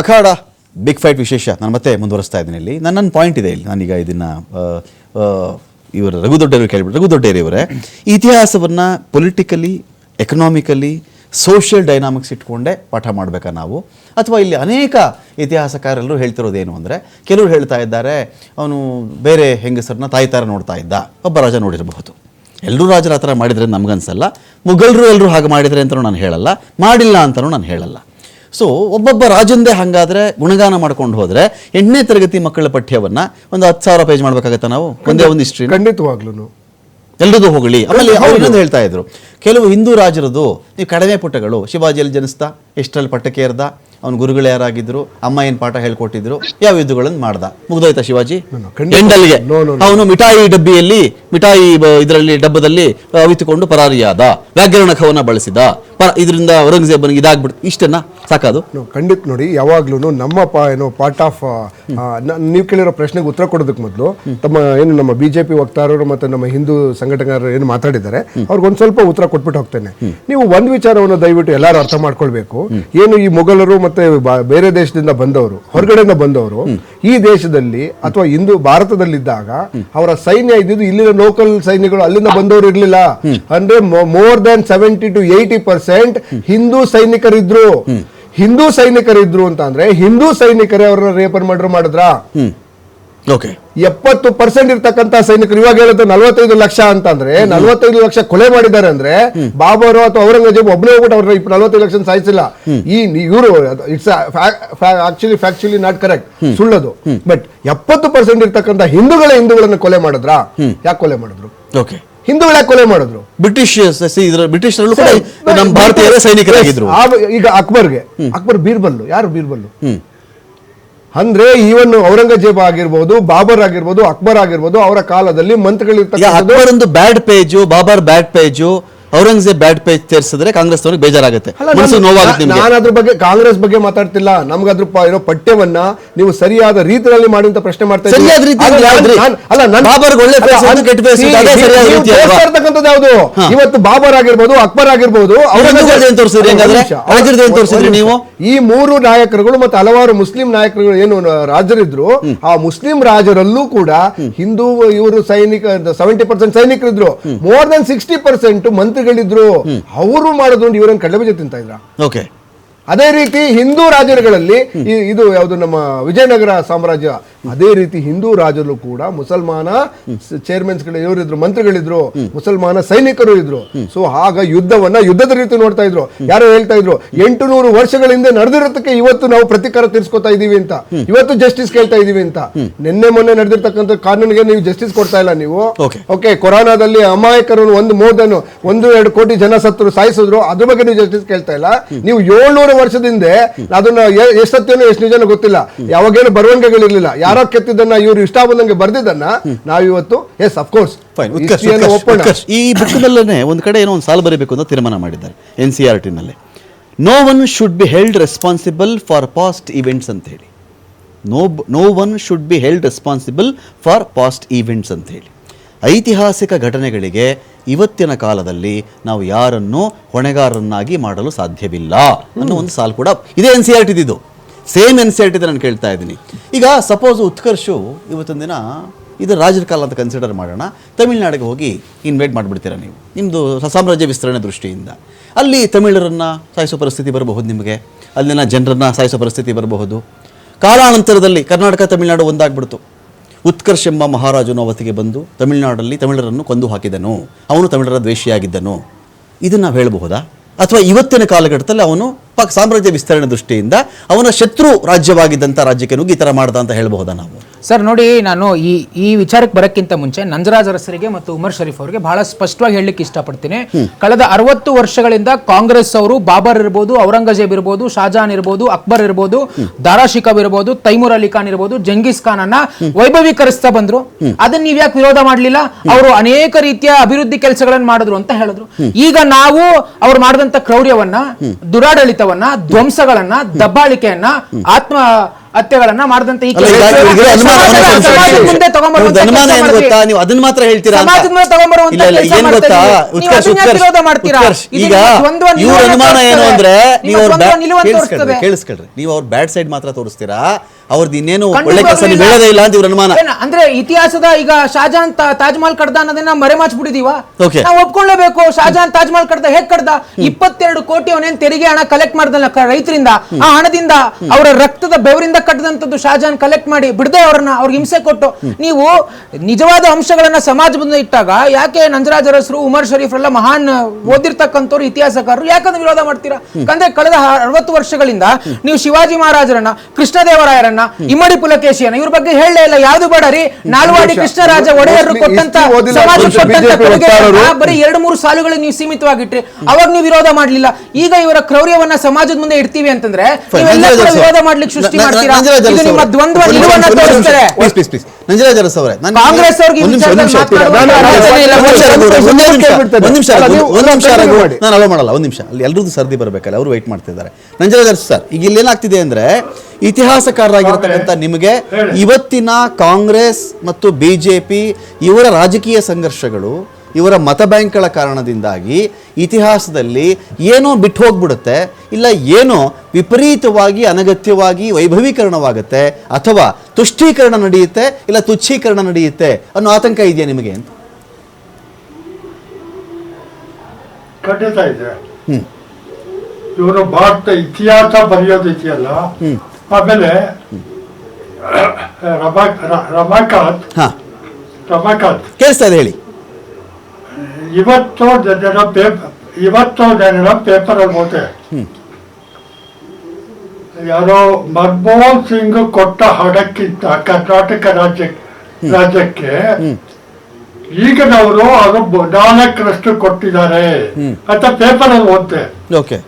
ಅಖಾಡ big fight ವಿಶೇಷ ನಾನು ಮತ್ತೆ ಮುಂದುವರಿಸ್ತಾ ಇದ್ದೀನಿ ಇಲ್ಲಿ. ನನ್ನ ಪಾಯಿಂಟ್ ಇದೆ ಇಲ್ಲಿ. ನಾನೀಗ ಇದನ್ನ ಇವರು ರಘು ರಘುದೊಡ್ಡರು ಕೇಳಿಬಿಟ್ಟು ರಘುದೊಡ್ಡೇರಿ ಇವರೇ ಇತಿಹಾಸವನ್ನು ಪೊಲಿಟಿಕಲಿ ಎಕನಾಮಿಕಲಿ ಸೋಷಿಯಲ್ ಡೈನಾಮಿಕ್ಸ್ ಇಟ್ಕೊಂಡೇ ಪಾಠ ಮಾಡಬೇಕಾ ನಾವು? ಅಥವಾ ಇಲ್ಲಿ ಅನೇಕ ಇತಿಹಾಸಕಾರರು ಹೇಳ್ತಿರೋದೇನು ಅಂದರೆ, ಕೆಲವರು ಹೇಳ್ತಾ ಇದ್ದಾರೆ, ಅವನು ಬೇರೆ ಹೆಂಗಸರನ್ನ ತಾಯಿ ಥರ ನೋಡ್ತಾ ಇದ್ದ, ಒಬ್ಬ ರಾಜ ನೋಡಿರಬಹುದು. ಎಲ್ಲರೂ ರಾಜರ ಆ ಥರ ಮಾಡಿದರೆ ನಮಗನ್ಸಲ್ಲ, ಮುಘಲರು ಎಲ್ಲರೂ ಹಾಗೆ ಮಾಡಿದರೆ ಅಂತಲೂ ನಾನು ಹೇಳಲ್ಲ, ಮಾಡಿಲ್ಲ ಅಂತಲೂ ನಾನು ಹೇಳಲ್ಲ. ಸೊ ಒಬ್ಬೊಬ್ಬ ರಾಜಂದೇ ಹಂಗಾದ್ರೆ ಗುಣಗಾನ ಮಾಡ್ಕೊಂಡು ಹೋದ್ರೆ ಎಂಟನೇ ತರಗತಿ ಮಕ್ಕಳ ಪಠ್ಯವನ್ನ ಒಂದು ಹತ್ತು ಸಾವಿರ ಪೇಜ್ ಮಾಡ್ಬೇಕಾಗತ್ತ ನಾವು? ಒಂದೇ ಒಂದು ಹಿಸ್ಟ್ರಿ ಖಂಡಿತವಾಗ್ಲೂ ಎಲ್ರಿಗೂ ಹೋಗಲಿ. ಆಮೇಲೆ ಅವ್ರು ಇನ್ನೊಂದು ಹೇಳ್ತಾ ಇದ್ರು ಕೆಲವು ಹಿಂದೂ ರಾಜರದು ನೀವು ಕಡಿಮೆ ಪುಟಗಳು ಶಿವಾಜಿಯಲ್ಲಿ ಜನಿಸ್ತಾ ಎಷ್ಟರಲ್ಲಿ ಪಟ್ಟಕ್ಕೆ ಏರ್ದ ಅವನ ಗುರುಗಳು ಯಾರಾಗಿದ್ರು ಅಮ್ಮ ಏನ್ ಪಾಠ ಹೇಳ್ಕೊಟ್ಟಿದ್ರು ಯಾವ ಯುದ್ಧಗಳನ್ನು ಮಾಡ್ದ. ಮುಗ್ದೋಯ್ತಾ ಶಿವಾಜಿ. ಎಂಡಲ್ಗೆ. ಅವನು ಮಿಠಾಯಿ ಡಬ್ಬಿಯಲ್ಲಿ ಮಿಠಾಯಿ ಇದರಲ್ಲಿ ಡಬ್ಬದಲ್ಲಿ ಅವಿತುಕೊಂಡು ಪರಾರಿಯಾದ. ಕವನ ಬಳಸಿದ. ಇದರಿಂದ ಔರಂಗಜೇಬನಿಗೆ ಇದಾಗ್ಬಿಡ್ತು. ಇಷ್ಟನ್ನ ಸಾಕಾದು? ಖಂಡಿತ ನೋಡಿ ಯಾವಾಗ್ಲೂ ನಮ್ಮ ಏನು ಪಾರ್ಟ್ ಆಫ್ ನೀವು ಕೇಳಿರೋ ಪ್ರಶ್ನೆಗೆ ಉತ್ತರ ಕೊಡೋದಕ್ಕೆ ಮೊದಲು ತಮ್ಮ ಏನು ನಮ್ಮ ಬಿಜೆಪಿ ವಕ್ತಾರರು ಮತ್ತೆ ನಮ್ಮ ಹಿಂದೂ ಸಂಘಟನೆಗಾರರು ಏನು ಮಾತಾಡಿದ್ದಾರೆ ಅವ್ರಿಗೆ ಒಂದ್ ಸ್ವಲ್ಪ ಉತ್ತರ ಕೊಟ್ಬಿಟ್ಟು ಹೋಗ್ತೇನೆ. ನೀವು ಒಂದ್ ವಿಚಾರವನ್ನು ದಯವಿಟ್ಟು ಎಲ್ಲರೂ ಅರ್ಥ ಮಾಡ್ಕೊಳ್ಬೇಕು. ಏನು ಈ ಮೊಘಲರು ಮತ್ತೆ ಬಾ- ಬೇರೆ ದೇಶದಿಂದ ಬಂದವರು, ಹೊರಗಡೆಯಿಂದ ಬಂದವರು, ಈ ದೇಶದಲ್ಲಿ ಅಥವಾ ಹಿಂದೂ ಭಾರತದಲ್ಲಿದ್ದಾಗ ಅವರ ಸೈನ್ಯ ಇದ್ದಿದ್ದು ಇಲ್ಲಿನ ಲೋಕಲ್ ಸೈನ್ಯಗಳು ಅಲ್ಲಿಂದ ಬಂದವರು ಇರಲಿಲ್ಲ. ಅಂದ್ರೆ more than seventy to eighty percent Hindu ಸೈನಿಕರಿದ್ರು. Hindu ಸೈನಿಕರಿದ್ರು ಅಂತ ಅಂದ್ರೆ ಹಿಂದೂ ಸೈನಿಕರೇ ಅವರನ್ನ ರೇಪರ್ ಮರ್ಡರ್ ಮಾಡಿದ್ರ? ಓಕೆ ಎಪ್ಪತ್ತು ಪರ್ಸೆಂಟ್ ಇರ್ತಕ್ಕಂಥ ಸೈನಿಕರು ಇವಾಗ ಹೇಳುತ್ತೆ ನಲವತ್ತೈದು ಲಕ್ಷ ಅಂತ ಅಂದ್ರೆ ನಲವತ್ತೈದು ಲಕ್ಷ ಕೊಲೆ ಮಾಡಿದ್ದಾರೆ ಅಂದ್ರೆ ಬಾಬರು ಅಥವಾ ಔರಂಗಜೇಬ್ ಒಬ್ಬನೇ ಹೋಗ್ಬಿಟ್ಟು ಅವ್ರ ನಲವತ್ತೈದು ಲಕ್ಷ ಸಾಯಿಸಿಲ್ಲ. ಈ ಇವರು it's actually factually not correct ಸುಳ್ಳದು. But ಎಪ್ಪತ್ತು ಪರ್ಸೆಂಟ್ ಇರ್ತಕ್ಕಂಥ ಹಿಂದೂಗಳ ಹಿಂದೂಗಳನ್ನ ಕೊಲೆ ಮಾಡಿದ್ರಾ? ಯಾಕೆ ಕೊಲೆ ಮಾಡಿದ್ರು? ಓಕೆ ಹಿಂದೂಗಳ ಕೊಲೆ ಮಾಡಿದ್ರು? ಬ್ರಿಟಿಷ್ ಬ್ರಿಟಿಷರಲ್ಲೂ ಕೂಡ ನಮ್ಮ ಭಾರತೀಯ ಸೈನಿಕರಾಗಿದ್ರು. ಈಗ ಅಕ್ಬರ್ಗೆ. ಅಕ್ಬರ್ ಬೀರ್ಬಲ್ಲು. ಯಾರು ಬೀರ್ಬಲ್ಲು? ಅಂದ್ರೆ ಈವನ್ ಔರಂಗಜೇಬ ಆಗಿರ್ಬೋದು, ಬಾಬರ್ ಆಗಿರ್ಬೋದು, ಅಕ್ಬರ್ ಆಗಿರ್ಬೋದು, ಅವರ ಕಾಲದಲ್ಲಿ ಮಂತ್ರಿಗಳಿರ್ತಕ್ಕಂಥ bad page Babur bad page Aurangzeb bad page ತೇರಿಸಿದ್ರೆ Congress ಅವ್ರಿಗೆ ಬೇಜಾರಾಗುತ್ತೆ ಅಲ್ಲ, ಮನಸ್ಸು ನೋವಾಗುತ್ತೆ ನಿಮ್ಗೆ ನಾನು ಅದ್ರ ಬಗ್ಗೆ ಕಾಂಗ್ರೆಸ್ ಬಗ್ಗೆ ಮಾತಾಡ್ತಿಲ್ಲ ನಮ್ಗೆ ಅದ್ರ ಪ- ಏನೋ ಪಠ್ಯವನ್ನ ನೀವು ಸರಿಯಾದ ರೀತಿಯಲ್ಲಿ ಮಾಡುವಂತ ಪ್ರಶ್ನೆ ಮಾಡ್ತಾ ಇದ್ದೀರಿ. ಸರಿಯಾದ ರೀತಿ ಅಲ್ಲ, ಅಂದ್ರೆ ನಾನ್- ಯಾವ್ದ್ರಿ? ನಾನ್- ಅಲ್ಲ ನನ್- ಬಾಬರ್ಗೆ ಒಳ್ಳೆ ಅಲ್ಲ, face ಅದು ಕೆಟ್ಟ face ಇತ್ತು, ಅದೇ ಸರಿಯಾದ ನೀವು ರೀತಿ ಅಲ್ವಾ? ತೋರಿಸ್ತಾ ಇರ್ತಕ್ಕಂಥದ್ದು ಯಾವುದು ಹಾ. ಇವತ್ತು ಬಾಬರ್ ಆಗಿರ್ಬೋದು ಅಕ್ಬರ್ ಆಗಿರ್ಬೋದು ಹಿಂದೂಗಳ್ದು ಏನ್ ತೋರಿಸಿದ್ರಿ ಹಂಗಾದ್ರೆ? ರಾಜರದ್ದು ಏನ್ ತೋರಿಸಿದ್ರಿ ನೀವು? ಈ ಮೂರು ನಾಯಕರುಗಳು ಮತ್ತೆ ಹಲವಾರು ಮುಸ್ಲಿಂ ನಾಯಕರುಗಳು ಏನು ನ- ರಾಜರಿದ್ರು ಆ ಮುಸ್ಲಿಂ ರಾಜರಲ್ಲೂ ಕೂಡ ಹಿಂದೂ ಇವರು ಸೈನಿಕ ಸೆವೆಂಟಿ ಪರ್ಸೆಂಟ್ ಸೈನಿಕರಿದ್ರು ಮೋರ್ ದನ್ ಸಿಕ್ಸ್ಟಿ ಪರ್ಸೆಂಟ್ ಮಂತ್ರಿಗಳಿದ್ರು ಅವರು ಮಾಡೋದು ಇವರನ್ನು ಕಡಲೆಬೀಜ ತಿಂತ ಇದ್ರ? ಓಕೆ. ಅದೇ ರೀತಿ ಹಿಂದೂ ರಾಜರುಗಳಲ್ಲಿ ಇದು ಯಾವುದು ನಮ್ಮ ವಿಜಯನಗರ ಸಾಮ್ರಾಜ್ಯ ಅದೇ ರೀತಿ ಹಿಂದೂ ರಾಜರು ಕೂಡ ಮುಸಲ್ಮಾನ ಚೇರ್ಮನ್ಸ್ ಇವರಿದ್ರು ಮಂತ್ರಿಗಳಿದ್ರು ಮುಸಲ್ಮಾನ ಸೈನಿಕರು ಇದ್ರು. ಸೊ ಆಗ ಯುದ್ಧವನ್ನ ಯುದ್ಧದ ರೀತಿ ನೋಡ್ತಾ ಇದ್ರು. ಯಾರೋ ಹೇಳ್ತಾ ಇದ್ರು ಎಂಟು ನೂರು ವರ್ಷಗಳ ಹಿಂದೆ ನಡೆದಿರೋದಕ್ಕೆ ಇವತ್ತು ನಾವು ಪ್ರತಿಕಾರ ತೀರ್ಸ್ಕೊತಾ ಇದೀವಿ ಅಂತ. ಇವತ್ತು ಜಸ್ಟಿಸ್ ಕೇಳ್ತಾ ಇದೀವಿ ಅಂತ. ನಿನ್ನೆ ಮೊನ್ನೆ ನಡೆದಿರ್ತಕ್ಕಂಥ ಕಾನೂನಿಗೆ ನೀವು ಜಸ್ಟಿಸ್ ಕೊಡ್ತಾ ಇಲ್ಲ ನೀವು. ಓಕೆ ಕೊರೋನಾದಲ್ಲಿ ಅಮಾಯಕರು ಒಂದು ಮೋರ್ ದನ್ ಒಂದು ಎರಡು ಕೋಟಿ ಜನ ಸತ್ರು ಸಾಯಿಸಿದ್ರು ಅದ್ರ ಬಗ್ಗೆ ನೀವು ಜಸ್ಟಿಸ್ ಕೇಳ್ತಾ ಇಲ್ಲ. ನೀವು ಏಳ್ನೂರು ವರ್ಷದಿಂದ ಅದನ್ನ ಎಷ್ಟು ಸತ್ಯನೋ ಎಷ್ಟು ನಿಜನೋ ಗೊತ್ತಿಲ್ಲ. ಯಾವಾಗೇನು ಬರವಣಿಗೆಗಳಿರ್ಲಿಲ್ಲ. ಯಾರೋ ಕೆತ್ತಿದ್ದನ್ನ ಇವರು ಇಷ್ಟ ಬಂದಂಗೆ ಬರ್ದಿದ್ದನ್ನ ನಾವಿವತ್ತು ಎಸ್ ಅಫ್ಕೋರ್ಸ್. ಈ ಬುಕ್ನಲ್ಲೇ ಒಂದು ಕಡೆ ಏನೋ ಒಂದು ಸಾಲು ಬರಬೇಕು ಅಂತ ತೀರ್ಮಾನ ಮಾಡಿದ್ದಾರೆ N C R ಟಿನಲ್ಲಿ no one should be held responsible for past events ಅಂತ ಹೇಳಿ. No no one should be held responsible for past events ಅಂತ ಹೇಳಿ. ಐತಿಹಾಸಿಕ ಘಟನೆಗಳಿಗೆ ಇವತ್ತಿನ ಕಾಲದಲ್ಲಿ ನಾವು ಯಾರನ್ನು ಹೊಣೆಗಾರರನ್ನಾಗಿ ಮಾಡಲು ಸಾಧ್ಯವಿಲ್ಲ ಅನ್ನೋ ಒಂದು ಸಾಲ್ ಕೂಡ ಇದೇ ಎನ್ ಸಿ ಆರ್ ಟಿದು ಸೇಮ್ ಎನ್ ಸಿ ನಾನು ಕೇಳ್ತಾ ಇದ್ದೀನಿ. ಈಗ ಸಪೋಸ್ ಉತ್ಕರ್ಷು ಇವತ್ತೊಂದು ದಿನ ಇದು ರಾಜರ ಕಾಲ ಅಂತ ಕನ್ಸಿಡರ್ ಮಾಡೋಣ. ತಮಿಳ್ನಾಡಿಗೆ ಹೋಗಿ ಇನ್ವೈಟ್ ಮಾಡಿಬಿಡ್ತೀರಾ ನೀವು? ನಿಮ್ಮದು ಸಾಮ್ರಾಜ್ಯ ವಿಸ್ತರಣೆ ದೃಷ್ಟಿಯಿಂದ. ಅಲ್ಲಿ ತಮಿಳರನ್ನು ಸಾಯಿಸೋ ಪರಿಸ್ಥಿತಿ ಬರಬಹುದು ನಿಮಗೆ? ಅಲ್ಲಿನ ಜನರನ್ನು ಸಾಯಿಸೋ ಪರಿಸ್ಥಿತಿ ಬರಬಹುದು? ಕಾಲಾನಂತರದಲ್ಲಿ ಕರ್ನಾಟಕ, ತಮಿಳುನಾಡು ಒಂದಾಗ್ಬಿಡ್ತು. ಉತ್ಕರ್ಷ್ ಎಂಬ ಮಹಾರಾಜನು ಅವತ್ತಿಗೆ ಬಂದು ತಮಿಳುನಾಡಲ್ಲಿ ತಮಿಳರನ್ನು ಕೊಂದು ಹಾಕಿದನು. ಅವನು ತಮಿಳರ ದ್ವೇಷಿಯಾಗಿದ್ದನು. ಇದನ್ನು ನಾವು ಹೇಳಬಹುದಾ? ಅಥವಾ ಇವತ್ತಿನ ಕಾಲಘಟ್ಟದಲ್ಲಿ ಅವನು ಪಾಕ್ ಸಾಮ್ರಾಜ್ಯ ವಿಸ್ತರಣೆ ದೃಷ್ಟಿಯಿಂದ ಅವನ ಶತ್ರು ರಾಜ್ಯವಾಗಿದ್ದಂಥ ರಾಜ್ಯಕ್ಕೆ ನುಗ್ಗಿ ಈ ಥರ ಮಾಡ್ದ ಅಂತ ಹೇಳಬಹುದಾ ನಾವು? ಸರ್ ನೋಡಿ ನಾನು ಈ ಈ ವಿಚಾರಕ್ಕೆ ಬರಕ್ಕಿಂತ ಮುಂಚೆ ನಂಜರಾಜ್ ಅರಸರಿಗೆ ಮತ್ತು ಉಮರ್ ಶರೀಫ್ ಅವರಿಗೆ ಬಹಳ ಸ್ಪಷ್ಟವಾಗಿ ಹೇಳಲಿಕ್ಕೆ ಇಷ್ಟಪಡ್ತೀನಿ. ಕಳೆದ ಅರವತ್ತು ವರ್ಷಗಳಿಂದ ಕಾಂಗ್ರೆಸ್ ಅವರು ಬಾಬರ್ ಇರ್ಬೋದು ಔರಂಗಜೇಬ್ ಇರ್ಬೋದು ಶಾಜಾನ್ ಇರ್ಬೋದು ಅಕ್ಬರ್ ಇರ್ಬೋದು ದಾರಾ ಶಿಕಾಬ್ ಇರ್ಬೋದು ತೈಮೂರ್ ಅಲಿ ಖಾನ್ ಇರ್ಬೋದು ಜಂಗೀಸ್ ಖಾನ್ ಅನ್ನ ವೈಭವೀಕರಿಸ್ತಾ ಬಂದ್ರು. ಅದನ್ನ ನೀವ್ ಯಾಕೆ ವಿರೋಧ ಮಾಡ್ಲಿಲ್ಲ? ಅವರು ಅನೇಕ ರೀತಿಯ ಅಭಿವೃದ್ಧಿ ಕೆಲಸಗಳನ್ನು ಮಾಡಿದ್ರು ಅಂತ ಹೇಳಿದ್ರು. ಈಗ ನಾವು ಅವ್ರು ಮಾಡಿದಂತ ಕ್ರೌರ್ಯವನ್ನ ದುರಾಡಳಿತವನ್ನ ಧ್ವಂಸಗಳನ್ನ ದಬ್ಬಾಳಿಕೆಯನ್ನ ಆತ್ಮ ಹತ್ಯೆಗಳನ್ನ ಮಾಡಿದಂತ ಈ ಅನುಮಾನ ಸಮಾಜದ- ಅನುಮಾನ ಸಮಾಜದ ಅನುಮಾನ ಮುಂದೆ ಅನುಮಾನ ಕೆಲಸ ಏನು ಗೊತ್ತಾ? ನೀವು ಅದನ್ನ ಮಾತ್ರ ಹೇಳ್ತೀರಾ ಅಂತ? ಸಮಾಜದ ಮುಂದೆ ತಗೊಂಬರುವಂತ ಇಲ್ಲ ಇಲ್ಲ ಕೆಲಸ ಏನ್ ಗೊತ್ತಾ? ಮಾಡ್ತಾ ಇದ್ದೀವಿ. ನೀವು ಉತ್ಕರ್ಷ್ ಅದನ್ನ ಯಾಕೆ ಉತ್ಕರ್ಷ್. ಮಾಡ್ತೀರಾ? ಉತ್ಕರ್ಷ್ ಇದು ಈಗ ನಿಮ್ಮ ದ್ವಂದ್ವ ಇವ್ರ ನಿಲುವನ್ನು ಅನುಮಾನ ಏನು ತೋರಿಸ್ತದೆ. ಅಂದ್ರೆ ನಿಮ್ಮ ನೀವು ಅವ್ರ ದ್ವಂದ್ವ ನಿಲುವನ್ನು ತೋರಿಸ್ತದೆ. ಕೇಳಿಸ್ಕೊಳ್ರಿ. ನೀವು ಅವ್ರ ಬ್ಯಾಡ್ ಸೈಡ್ ಮಾತ್ರ ತೋರಿಸ್ತೀರಾ? ಅವ್ರದ್ದು ಇನ್ನೇನು ಒಳ್ಳೆ ಕೆಲಸ ಇಲ್ಲ. ಅಂತ ಇವ್ರ ಅನುಮಾನ. ಏನ್ ಅಂದ್ರೆ ಇತಿಹಾಸದ ಈಗ ಶಾಜಹಾನ್ ತಾ- ತಾಜ್ ಮಹಲ್ ಕಡ್ದ ಅನ್ನೋದನ್ನ ಮರೆಮಾಚ್ಬಿಟ್ಟಿದೀವ Okay. ನಾವು ಒಪ್ಕೊಳ್ಳೇಬೇಕು ಶಾಜಹಾನ್ ತಾಜ್ ಮಹಲ್ ಕಡ್ದ ಹೇಗ್ ಕಡ್ದ? ಇಪ್ಪತ್ತೆರಡು ಕೋಟಿ ಅವನೇನ್ ತೆರಿಗೆ ಹಣ ಕಲೆಕ್ಟ್ ಮಾಡ್ದಲ್ಲ ಕ- ರೈತರಿಂದ? ಆ ಹಣದಿಂದ ಅವರ ರಕ್ತದ ಬೆವರಿಂದ ಕಟ್ಟದಂತದ್ದು ಶಹಜಾನ್ ಕಲೆಕ್ಟ್ ಮಾಡಿ ಬಿಡದೆ ಅವ್ರನ್ನ ಅವ್ರಿಗೆ ಹಿಂಸೆ ಕೊಟ್ಟು. ನೀವು ನಿಜವಾದ ಅಂಶಗಳನ್ನ ಸಮಾಜ ಮುಂದೆ ಇಟ್ಟಾಗ ಯಾಕೆ ನಂಜರಾಜ್ ಅರಸರು ಉಮರ್ ಶರೀಫ್ ಎಲ್ಲ ಮಹಾನ್ ಓದಿರ್ತಕ್ಕಂಥವ್ರು ಇತಿಹಾಸಕಾರರು ಯಾಕಂದ್ರೆ ವಿರೋಧ ಮಾಡ್ತೀರಾ? ಅಂದ್ರೆ ಕಳೆದ ಅರವತ್ತು ವರ್ಷಗಳಿಂದ ನೀವು ಶಿವಾಜಿ ಮಹಾರಾಜರನ್ನ ಕೃಷ್ಣದೇವರಾಯರನ್ನ ಇಮ್ಮಡಿ ಪುಲಕೇಶಿಯನ್ನ ಇವ್ರ ಬಗ್ಗೆ ಹೇಳಲೇ ಇಲ್ಲ. ಯಾವ್ದು ಬೇಡ ರೀ? ನಾಲ್ವಾಡಿ ಕೃಷ್ಣರಾಜ ಒಡೆಯರು ಕೊಟ್ಟಂತ ಸಮಾಜ ಕೊಟ್ಟಂತ. ಬರೀ ಎರಡು ಮೂರು ಸಾಲುಗಳಿಗೆ ನೀವು ಸೀಮಿತವಾಗಿಟ್ರಿ. ಅವಾಗ ನೀವು ವಿರೋಧ ಮಾಡ್ಲಿಲ್ಲ. ಈಗ ಇವರ ಕ್ರೌರ್ಯವನ್ನ ಸಮಾಜದ ಮುಂದೆ ಇಡ್ತೀವಿ ಅಂತಂದ್ರೆ ನೀವೆಲ್ಲ ವಿರೋಧ ಮಾಡ್ಲಿಕ್ಕೆ ಸೃಷ್ಟಿ ಮಾಡ್ತೀರಾ? ಇದು ನಿಮ್ಮ ದ್ವಂದ್ವ ನಿಲುವನ್ನ ತೋರಿಸ್ತಾರೆ. Please please please Nanjaraj Urs ಅವರೇ. ನಾನು ಕಾಂಗ್ರೆಸ್ ಅವ್ರಿಗೆ ಒಂದ್ ನಿಮಿಷ, ಒಂದ್ ನಿಮಿಷ. ಒಂದ್ ನಿಮಿಷ. ನಾನು ಅಲೋ ಮಾಡಲ್ಲ ಒಂದ್ ನಿಮಿಷ. ಅಲ್ಲಿ ಎಲ್ರದ್ದು ಸರ್ದಿ ಬರಬೇಕಲ್ಲ ಅವರು ವೆಯ್ಟ್ ಮಾಡ್ತಿದ್ದಾರೆ. ನಂಜರಾಜ್ ಅರಸ್ ಸರ್ ಈಗ ಇಲ್ಲಿ ಏನಾಗ್ತಿದೆ ಅಂದ್ರೆ ಇತಿಹಾಸಕಾರರಾಗಿರ್ತಕ್ಕಂಥ ನಿಮಗೆ ಇವತ್ತಿನ ಕಾಂಗ್ರೆಸ್ ಮತ್ತು ಬಿಜೆಪಿ ಇವರ ರಾಜಕೀಯ ಸಂಘರ್ಷಗಳು ಇವರ ಮತ ಬ್ಯಾಂಕ್ಗಳ ಕಾರಣದಿಂದಾಗಿ ಇತಿಹಾಸದಲ್ಲಿ ಏನೋ ಬಿಟ್ಟು ಹೋಗ್ಬಿಡುತ್ತೆ ಇಲ್ಲ ಏನೋ ವಿಪರೀತವಾಗಿ ಅನಗತ್ಯವಾಗಿ ವೈಭವೀಕರಣವಾಗುತ್ತೆ ಅಥವಾ ತುಷ್ಟೀಕರಣ ನಡೆಯುತ್ತೆ ಇಲ್ಲ ತುಚ್ಛೀಕರಣ ನಡೆಯುತ್ತೆ ಅನ್ನೋ ಆತಂಕ ಇದೆಯಾ ನಿಮಗೆ ಅಂತ? ಖಂಡಿತ ಇದೆ. ಇವರು ಭಾರತ ಇತಿಹಾಸ ಬರೆಯೋದು ಇದೆಯಲ್ಲ ಆಮೇಲೆ ರಮಾಕಾಂತ್ ರಮಾಕಾಂತ್. ಕೇಳಿಸ್ತಾ ಇದೆ ಹೇಳಿ. ಇವತ್ತು ಜನರ ಪೇಪರ್ ಇವತ್ತು ಜನರ ಪೇಪರ್ ಓದೆ ಯಾರೋ ಮನಮೋಹನ್ ಸಿಂಗ್ ಕೊಟ್ಟ ಹಣಕ್ಕಿಂತ ಕರ್ನಾಟಕ ರಾಜ್ಯ ರಾಜ್ಯಕ್ಕೆ ಈಗಿನವರು ಅದು ನಾಲ್ಕರಷ್ಟು ಕೊಟ್ಟಿದ್ದಾರೆ ಅಂತ ಪೇಪರ್ ಅಲ್ಲಿ ಓದ್ತೆ ಓಕೆ.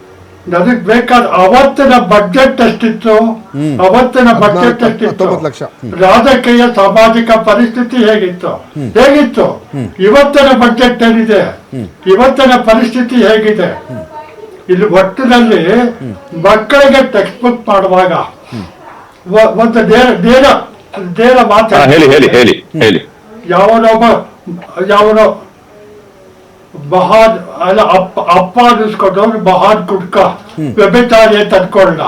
ನನಗ್ ಬೇಕಾದ ಅವತ್ತಿನ ಬಜೆಟ್ ಎಷ್ಟಿತ್ತು? ಅವತ್ತಿನ ಬಜೆಟ್ ಎಷ್ಟಿತ್ತು. ರಾಜಕೀಯ ಸಾಮಾಜಿಕ ಪರಿಸ್ಥಿತಿ ಹೇಗಿತ್ತು? ಹೇಗಿತ್ತು? ಇವತ್ತಿನ ಬಜೆಟ್ ಏನಿದೆ? ಇವತ್ತಿನ ಪರಿಸ್ಥಿತಿ ಹೇಗಿದೆ? ಇಲ್ಲಿ ಒಟ್ಟಿನಲ್ಲಿ ಮಕ್ಕಳಿಗೆ ಟೆಕ್ಸ್ಟ್ ಬುಕ್ ಮಾಡುವಾಗ ಒಂದು ನೇರ ನೇರ ನೇರ ಹೇಳಿ ಹೇಳಿ ಹೇಳಿ ಹೇಳಿ. ಯಾವನೊಬ್ಬ ಯಾವನೋ ಮಹಾನ್ ಅಲ್ಲ ಅಪ್ಪ ಅಪ್ಪ ಅನ್ನಿಸ್ಕೊಂಡವ್ರು ಬಹಾದ್ ಕುಡ್ಕ ವ್ಯಭಿಚಾರಿ ಅಂತ ಅನ್ಕೊಂಡ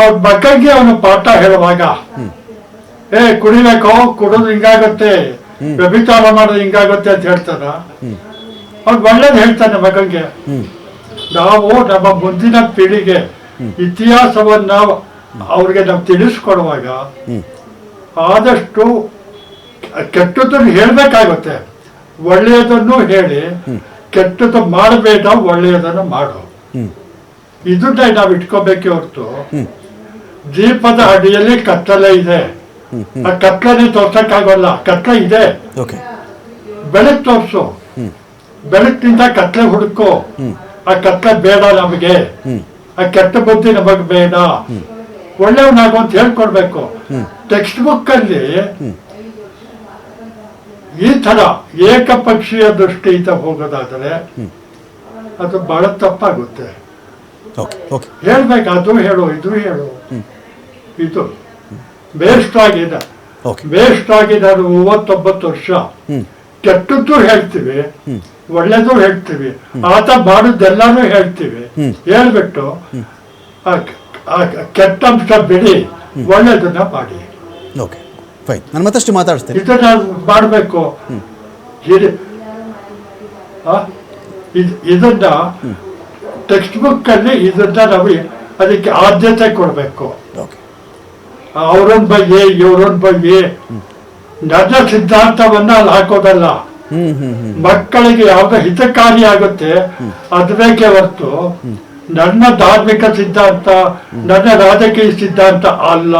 ಅವ್ರ ಮಕ್ಕಳಿಗೆ ಅವನು ಪಾಠ ಹೇಳುವಾಗ ಏ ಕುಡಿಬೇಕು ಕುಡಿದು ಹಿಂಗಾಗುತ್ತೆ ವ್ಯಭಿಚಾರ ಮಾಡೋದು ಹಿಂಗಾಗುತ್ತೆ ಅಂತ ಹೇಳ್ತಾನ. ಅವ್ನು ಒಳ್ಳೇದು ಹೇಳ್ತಾನೆ ಮಗನಿಗೆ ನಾವು ನಮ್ಮ ಮುಂದಿನ ಪೀಳಿಗೆ ಇತಿಹಾಸವನ್ನ ಅವ್ರಿಗೆ ನಾವು ತಿಳಿಸ್ಕೊಡುವಾಗ ಆದಷ್ಟು ಕೆಟ್ಟದನ್ನು ಹೇಳ್ಬೇಕಾಗುತ್ತೆ. ಒಳ್ಳೆಯದನ್ನು ಹೇಳಿ ಕೆಟ್ಟದ್ದು ಮಾಡಬೇಡ ಒಳ್ಳೆಯದನ್ನು ಮಾಡು. ಇದನ್ನ ನಾವು ಇಟ್ಕೋಬೇಕೆ ಹೊರತು ದೀಪದ ಅಡಿಯಲ್ಲಿ ಕತ್ತಲೆ ಇದೆ. ಆ ಕತ್ತಲೆ ತೋರ್ಸಕ್ಕಾಗಲ್ಲ ಕತ್ತಲೆ ಇದೆ. ಓಕೆ. ಬೆಳಕು ತೋರ್ಸು. ಬೆಳಕಿನಿಂದ ಕತ್ಲೆ ಹುಡುಕು. ಆ ಕತ್ಲೆ ಬೇಡ ನಮಗೆ. ಆ ಕೆಟ್ಟ ಬುದ್ಧಿ ನಮಗೆ ಬೇಡ. ಒಳ್ಳೆಯವನಾಗು ಅಂತ ಹೇಳ್ಕೊಡ್ಬೇಕು. ಟೆಕ್ಸ್ಟ್ ಬುಕ್ ಅಲ್ಲಿ ಈ ತರ ಏಕಪಕ್ಷೀಯ ದೃಷ್ಟಿಯಿಂದ ಹೋಗೋದಾದ್ರೆ ಅದು ಬಹಳ ತಪ್ಪಾಗುತ್ತೆ. Okay okay. ಹೇಳ್ಬೇಕು ಅದು ಹೇಳು ಇದು ಹೇಳು. ಇದು ಬೇಸ್ಟ್ ಆಗಿದೆ ಬೇಸ್ಟ್ ಆಗಿದೆ ಅದು ಮೂವತ್ತೊಂಬತ್ತು ವರ್ಷ. ಕೆಟ್ಟದ್ದು ಹೇಳ್ತೀವಿ ಒಳ್ಳೇದು ಹೇಳ್ತೀವಿ ಆತ ಮಾಡುದೆಲ್ಲಾನು ಹೇಳ್ತೀವಿ. ಹೇಳ್ಬಿಟ್ಟು ಕೆಟ್ಟ ಅಂಶ ಬಿಡಿ ಒಳ್ಳೇದನ್ನ ಮಾಡಿ. ಓಕೆ. ಫೈನ್ ನಾನು ಮತ್ತಷ್ಟು ಮಾತಾಡಿಸ್ತೇನೆ. ಇದನ್ನ ಮಾಡಬೇಕು. ಇದನ್ನ ಟೆಕ್ಸ್ಟ್ ಬುಕ್ ಅಲ್ಲಿ ಇದನ್ನ ನಾವು ಅದಕ್ಕೆ ಆದ್ಯತೆ ಕೊಡಬೇಕು. ಓಕೆ ಅವ್ರನ್ ಬಗ್ಗೆ ಇವ್ರನ್ ಬಗ್ಗೆ. ನನ್ನ ಸಿದ್ಧಾಂತವನ್ನ ಅಲ್ಲಿ ಹಾಕೋದಲ್ಲ. ಮಕ್ಕಳಿಗೆ ಯಾವ್ದು ಹಿತಕಾರಿ ಆಗುತ್ತೆ ಅದ್ ಬೇಕೇ ಹೊರತು ನನ್ನ ಧಾರ್ಮಿಕ ಸಿದ್ಧಾಂತ ನನ್ನ ರಾಜಕೀಯ ಸಿದ್ಧಾಂತ ಅಲ್ಲ.